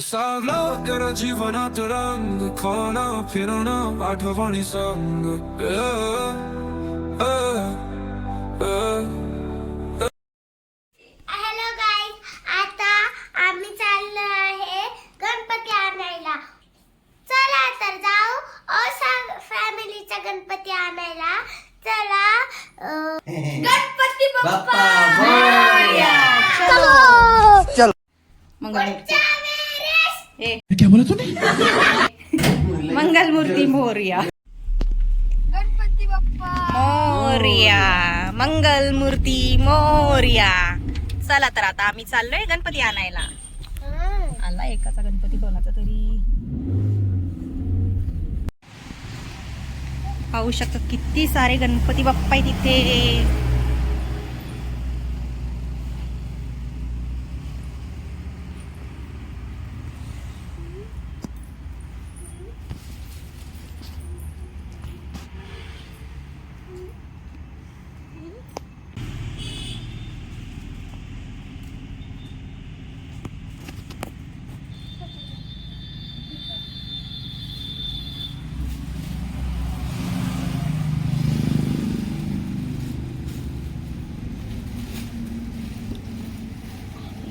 Sarla era jivana tarang Khana pirana adhavani sang Eh, eh, eh. Mangalmurti Morya Ganpati Bappa Morya Mangalmurti Morya चला तर आता आम्ही चाललोय गणपती आणायला. आला एकाचा गणपती कोणाचा तरी. पाहू शकता किती सारे गणपती बाप्पा तिथे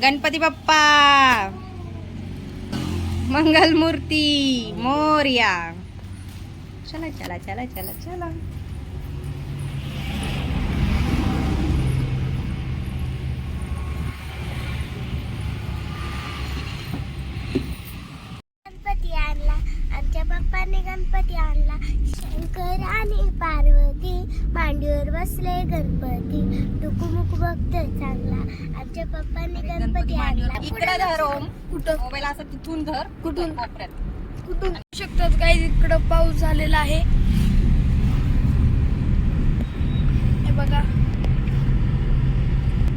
गणपती बाप्पा. मंगलमूर्ती मोर्या. चला चला चला चला चला. गणपती आणला. आमच्या गणपती आणला. शंकर आणि पार्वती मांडीवर बसले गणपती. टुकुमुक बघत चांगला. आमच्या पप्पाने गणपती आणला. इकडे धर ओम. कुठं? मोबाईल असं तिथून धर. कुठून? कोपऱ्यात. कुठून? शकतात काही इकडं पाऊस झालेला आहे. हे बघा.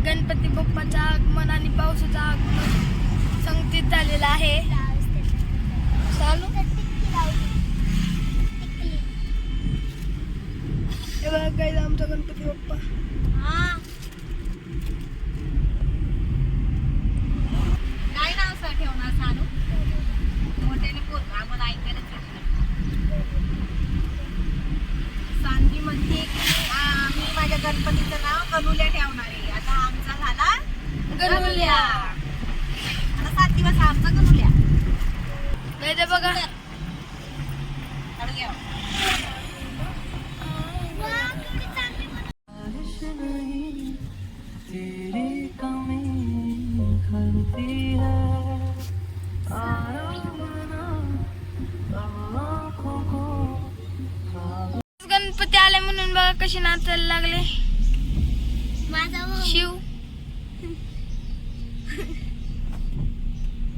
गणपती बाप्पाचं आगमन आणि पावसाचं आगमन संगतीत झालेलं आहे. चालू. हे बघा काही आमचा गणपती बाप्पा काय नाव सर ठेवणार सानू? मोठ्याने बोल आम्हाला ऐकायला सांगी म्हणते मी माझ्या गणपतीचं नाव गनुल्या ठेवणार आहे. आता आमचा झाला गनुल्या आता सात दिवस आमचा गनुल्या नाही ते बघा. घ्या. कशी नाचायला लागले? माझा भाऊ. शिव.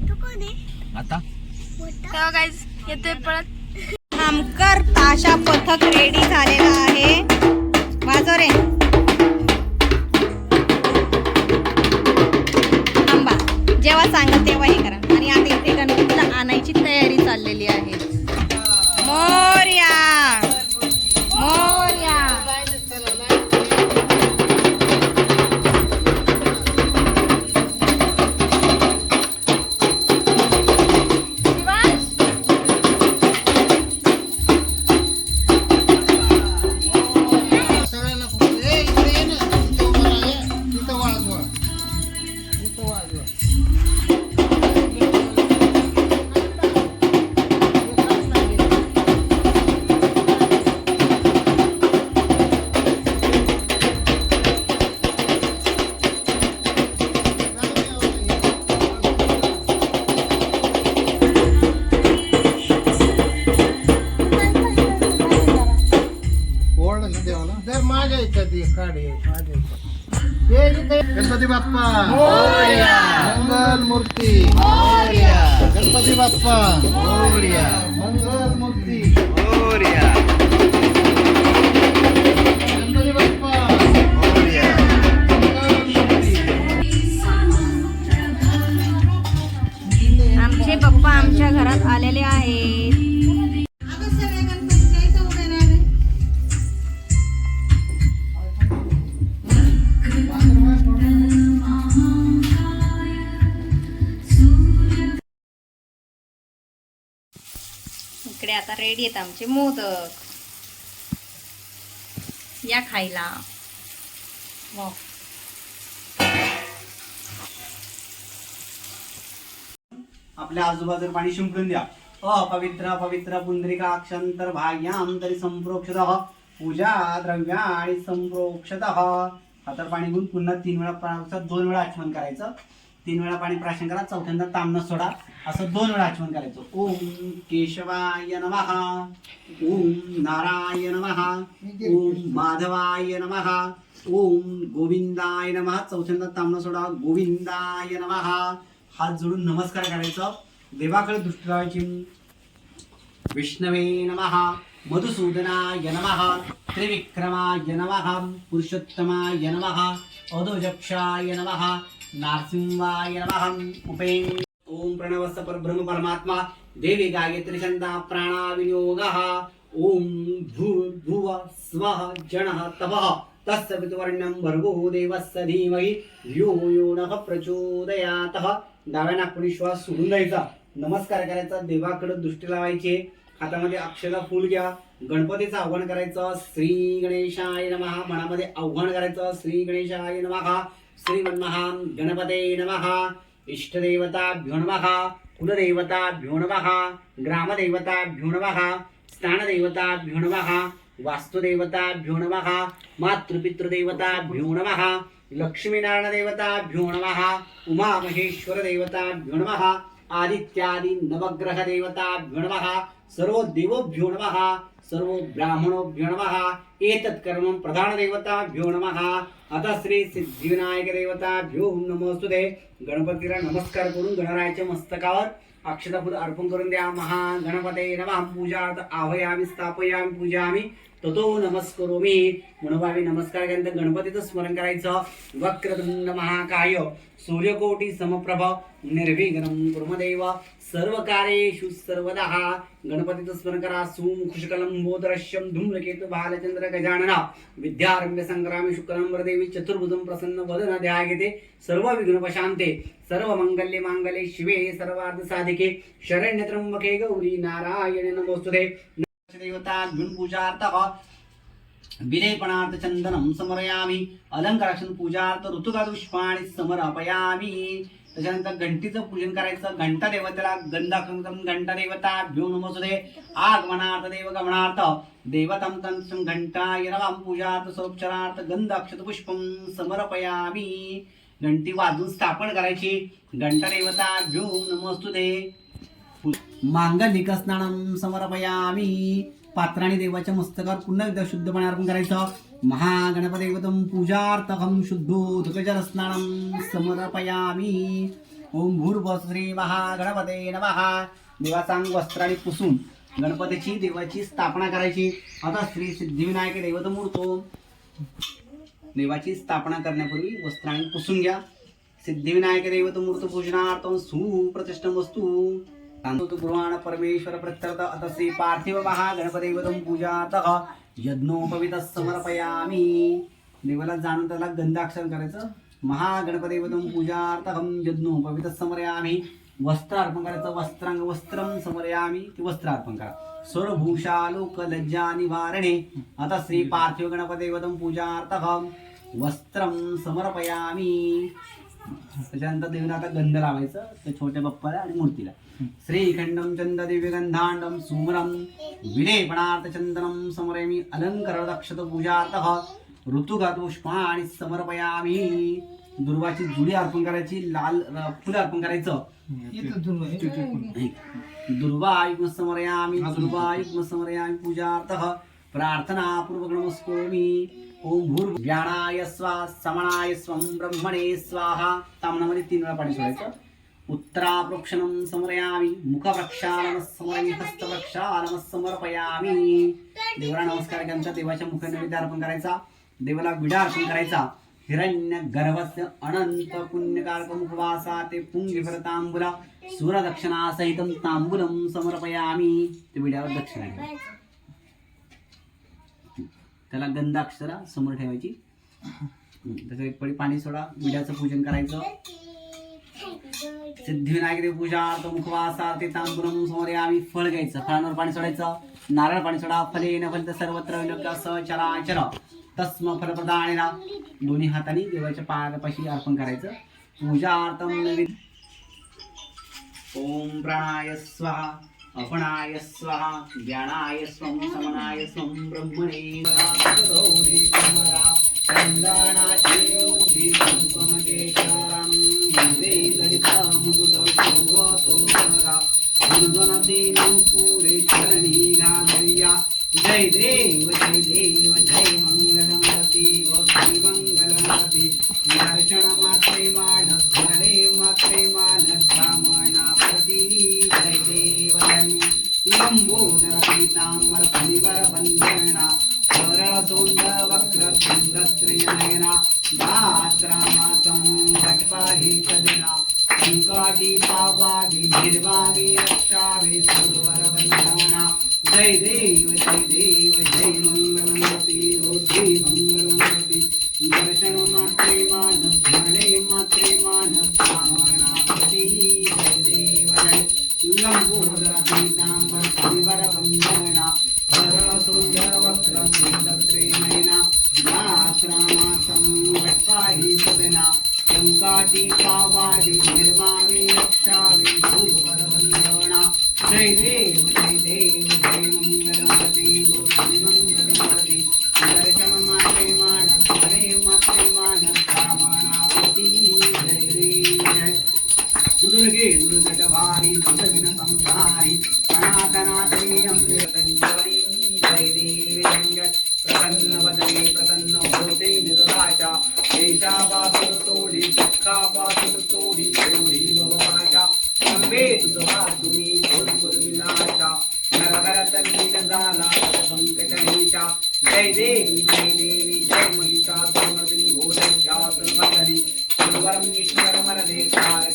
तू कोण आहे? आता? मोठा तेव्हा गाईज येतोय पळत खामकर ताशा पथक रेडी झालेला आहे. वाजव रे. थांबा. जेव्हा सांगा तेव्हा हे करा. आणि आता इथे गणपतीला आणायची तयारी चाललेली आहे. मोर्या! गणपती बाप्पा. मंगल मूर्ती. गणपती बाप्पा. मंगल मूर्ती. गणपती बाप्पा. मंगल मूर्ती आमचे पप्पा आमच्या घरात आलेले आहेत. इकडे आता रेडी आहेत आमचे मोदक. या खायला. आपल्या आजूबाजूला पाणी शिंपडून द्या. अपवित्र पवित्र पुंडरिका अक्षांतर भाग्याम तरी संप्रोक्षत. पूजा द्रव्या आणि संप्रोक्षत. आता पाणी घेऊन पुन्हा तीन वेळा दोन वेळा आठवण करायचं. तीन वेळा पाणी प्राशन करा चौथ्यांदा तांबणं सोडा. असं दोन वेळा आचमन करायचं. ओम केशवाय नमः. ओम नारायण महा ओम माधवाय नमः. ओम गोविंदाय नमः. चौथ्यांदा तांबणं सोडा. गोविंदाय नमः. हात जोडून नमस्कार करायचा. देवाकडे दृष्टी लावायची. विष्णवे नमः. मधुसूदनाय नमः. त्रिविक्रमाय नमः. पुरुषोत्तमाय नमः. अधोजक्षाय नमः. नारसिंहाय नमः उपे ओम प्रणवस्य परब्रह्म परमात्मा देवी गायत्री छंदा प्राणाविनियोगः ओम भुव स्वः जनः तपः। तस्य पितुवर्ण्यं भर्गो देवस्य धीमहि। यो यो नः प्रचोदयातः। डाव्या नागपुरीश्वास सोडून द्यायचा नमस्कार करायचा देवाकडे दृष्टी लावायची. हातामध्ये अक्षरा फूल घ्या. गणपतीचं आव्हान करायचं श्री गणेशाय नमः. मनामध्ये आव्हान करायचं श्री गणेशाय नमः. श्रीमन्महां गणपते नमः। इष्टदेवताभ्यो नमः कुलदेवताभ्यो नमः ग्रामदेवताभ्यो नमः स्थानदेवताभ्यो नमः वास्तुदेवताभ्यो नमः मातृपितृदेवताभ्यो नमः लक्ष्मीनारायणदेवताभ्यो नमः उमामहेश्वरदेवताभ्यो नमः आदित्यादि नवग्रहदेवताभ्यो नमः सर्व देवोभ्यो नमः सर्व ब्राह्मणोभ्यो नमः एतत् कर्मं प्रधानदेवताभ्यो नमः आता श्री सिद्धिविनायक देवताभ्यो नमोस्तुते गणपतीला नमस्कार करून गणरायाच्या मस्तकावर अक्षतापूर अर्पण करून द्या. महा गणपते नमः. पूजा आह्वयामी स्थापयामी पूजामी. ततो नमस्करोमी. म्हणून नमस्कार केल्यानंतर गणपतीचं स्मरण करायचं. वक्रतुंड महाकाय. सूर्यकोटी समप्रभ. निर्विघ्नं कुर्मदैव. सर्व कार्येषु सर्वदा। गणपतीचं स्मरण करा सुमुखुशकलं बोधरश्यम धूम्रकेतु बालचंद्र गजानना विद्यारंभ्य संग्रामी शुक्लं वरदेवी चतुर्भुजम प्रसन्न वदन ध्यायते सर्व विघ्नपशान्ते सर्व मंगल्ये मांगल्ये शिवे सर्वार्थ साधिके शरण्य त्र्यंबके गौरी नारायणे नमोस्तुते देवता पूजार्थः विलेपणार्थ चंदनम समर्यामी अलंकाराक्षण पूजार्थ ऋतुकादुष्पाणी समर्पयामी। त्याच्यानंतर घंटीचं पूजन करायचं. घंटा देवतेला गंधाकरण करून घंटा देवता दे नमोसुदे आगमनार्थ देव गमनार्थ देवतं तंत्रं घंटा नमः पूजार्थ सोपचारार्थ गंध अक्षत पुष्पं समर्पयामी. घंटी वाजून स्थापन करायची. घंटा देवता भ्यो नमोस्तुते मांगलिक स्नानम समर्पयामी. पात्राने देवाच्या मस्तकावर पुन्हा एकदा शुद्ध पाणी अर्पण करायचं. महागणपदैवतं पूजार्थकं शुद्धोदकजल स्नानं समर्पयामी. ओम भूर्भ श्री महागणपते नमः. देवाचांग वस्त्राने पुसून गणपतीची देवाची स्थापना करायची. आता श्री सिद्धिविनायक दैवत मूर्तो देवाची स्थापना करण्यापूर्वी वस्त्राने पुसून घ्या. सिद्धिविनायक दैवत मूर्त पूजनार्थं सुप्रतिष्ठ वस्तू तांदूत गृहाण परमेश्वर प्रत्यर्थ अत श्री पार्थिव महागणपदैवतं पूजातः यज्ञोपवित समर्पयामी। देवाला जाणून त्याला गंधाक्षर करायचं. महागणपदैवतं पूजार्थहं यज्ञोपवित समर्यामी वस्त्र अर्पण करायचं. वस्त्रांग वस्त्रं समर्यामी ते वस्त्र अर्पण करा. सर्वभूषालोक लज्जा निवारणे. आता श्री पार्थिव गणपदैवतं पूजार्थम वस्त्रं समर्पयामी. त्याच्यानंतर देवीला आता गंध लावायचं त्या छोट्या बाप्पाला आणि मूर्तीला. श्रीखंडम चंद दिव्यगंधांडम सुमरम विलेपणार्थ चंदनम समरयामी अलंकार दक्षत पूजार्थ ऋतुगत पुष्पाणि समर्पयामी. दुर्वाची जुडी अर्पण करायची लाल फुलं अर्पण करायचं. दुर्वायुग्म समरयामी दुर्वायुग्म समरयामी पूजार्थः प्रार्थना पूर्वक नमस्कोमी. ओम भूर ज्ञानाय स्वा समणाय स्वम ब्रह्मणे स्वाहा। तामनामध्ये तीन वेळा पाणी सोडायचं. उत्तराप्रोक्षणं समर्पयामी मुखप्रक्षालनं समरयामी हस्तप्रक्षालनं समर्पयामी। देवाला नमस्कार केल्यानंतर देवाच्या मुख नैवेद्य अर्पण करायचा. देवाला विडा अर्पण करायचा. हिरण्य गर्भस्य अनंत पुण्यकारक मुखवासा ते पुंगी भरतांबुला सूरदक्षिणासहित तांबुलं समर्पयामि. समर्पयामी ते विड्यावर दक्षिणा त्याला गंधाक्षरा समोर ठेवायची. त्याचं एक पडी पाणी सोडा विड्याचं पूजन करायचं. सिद्धिविनायक पूजा तो मुखवासा ते तांबुरम समोर आम्ही फळ घ्यायचं. फळांवर पाणी सोडायचं. नारळ पाणी सोडा फले न तर सर्वत्र विलोक्य स चराचर तस्म फलप्रदानेना दोन्ही हाताने देवाच्या पायापाशी अर्पण करायचं. पूजार्थम नवीन. ओम प्राणाय स्वाहा. अपणाय स्वाहा ज्ञानाय स्वं समनाय स्वं ब्रह्मणे गौरी कुमारा चंदनाचे योगी कुंकुमकेशाराम जय देव जय देव जय मङ्गलमती गोष्टी दर्शनमात्रे दर्शन मात्रे मान प्रसन्न वदने प्रसन्न होते निराशा देशा पासून तोडी दुःखा पासून तोडी तोडी भवभाषा सर्वे तुझा तुम्ही भोजपुर विनाशा नरहर तन्मीन झाला पंकजनीचा जय देवी जय देवी जय महिषा सुमर्दिनी भोजन ईश्वर मरदे कारक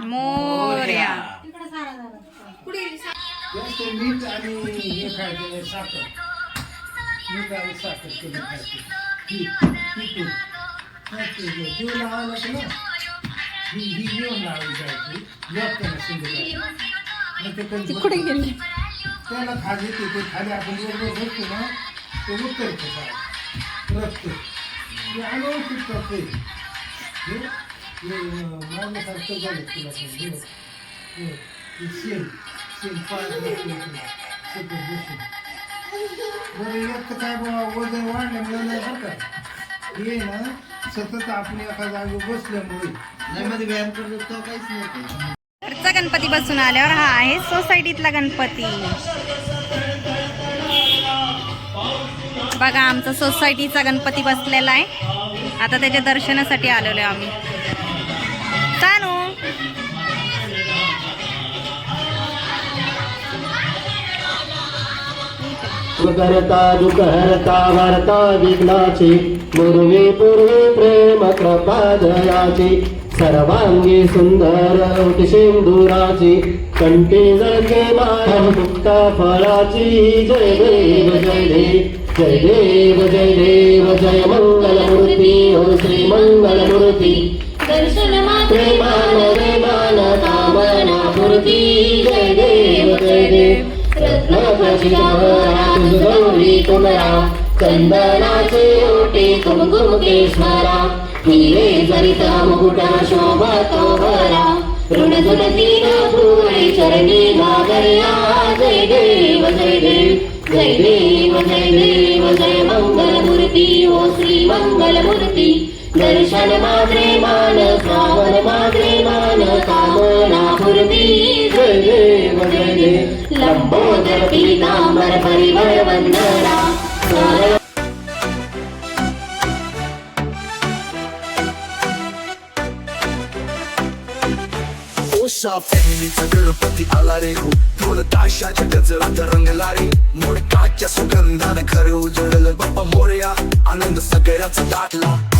मोर्या. तिकडे सारा झाला. पुढे जास्त मीठ आणि हे खायचं साखर. मीठ आणि साखर कमी खायचं. जीव लावायला लागलं ना. ही ही घेऊन लावायची जायची. जॉब त्यांना संध्याकाळी मग ते कोण बघतं. त्याला खाली ते खाली आपण बरोबर बसतो ना ते उतरतं काय रक्त. ते अनवस्थित करते मारण्यासारखं झालं तुला पण. हे, हे, शेण शेण पाळत बरं एक काय बाबा वजन वाढल्यामुळे नाही बरं का हे ना सतत आपण एका जागी बसल्यामुळे व्यायाम करतो तो काहीच नाही घरचा गणपती बसून आल्यावर हा आहे सोसायटीतला गणपती बघा आमचा सोसायटीचा गणपती बसलेला आहे आता त्याच्या दर्शनासाठी आलेलो आहे आम्ही करता दुख हरता वार्ता विघ्नाची पूर्वी पूर्वी प्रेम कृपा दयाची सर्वांगी सुंदर सिंदुराची कंठी जळके माया मुक्ता फळाची जय देव जय देव जय देव जय देव जय मंगलमूर्ती ओ श्री मंगलमूर्ती. दर्शन प्रेमान प्रेमान कामना पूर्ती जय देव जय देव गौरी कुमरा चंदनाचे ओटे कुमकुम केशरा हिरे सरिता मुकुटा शोभा तो भरा ऋण जुलतीन भुवळी चरणी नागर्या जय देव जय देव जय देव जय देव जय मंगल मूर्ती मूर्ती श्री मंगल मूर्ती दर्शन मात्रे मान श्रावण मात्रे मान कामना पूर्वी जय देव. लंबोदर पीतांबर परिवर वंदना. फॅमिलीचा गणपती आला रे हो. ढोल ताशाच्या गजरात रंगला रे. मोडकाच्या सुगंधान घर उजळलं. बाप्पा मोरया आनंद सगळ्याचा दाटला.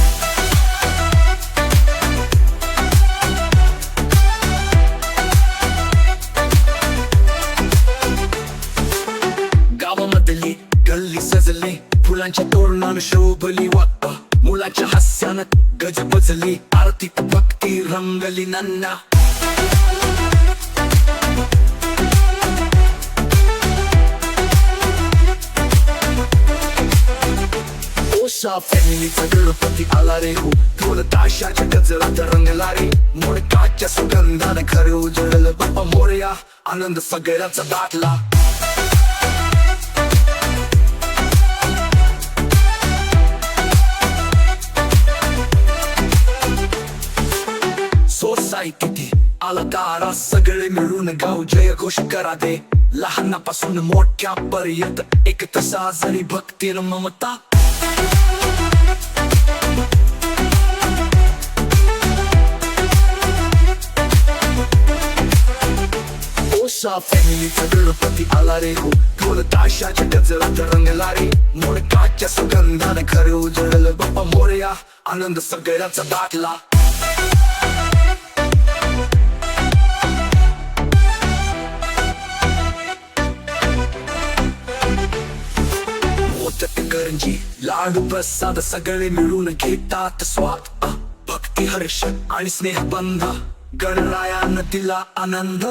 तोरणानं शोभली वाक्का मुलाच्या हास्यानं गज बजली आरती भक्ती रंगली नन्ना ओशा फॅमिलीचा गणपती आला रे हो ढोल ताशाच्या गजरात रंगला रे मोडकाच्या सुगंधानं घर उजळलं बाप्पा मोरया आनंद सगळ्याचा दाटला आला तारा सगळे मिळून गाव जय घोष करा दे लहानापासून मोठ्या पर्यंत एक तसा जरी भक्ती ममता. ओशा फॅमिलीचा गणपती आला रे हो. ढोल ताशाच्या गजरात रंगला रे. मोडकाच्या सुगंधानं घर उजळलं बाप्पा मोरया. आनंद सगळ्याचा दाटला. करंजी लाडू प्रसाद सगळे मिळून घेतात स्वाद. भक्ती हर्ष आणि स्नेह बंध. गणरायानं दिला आनंद.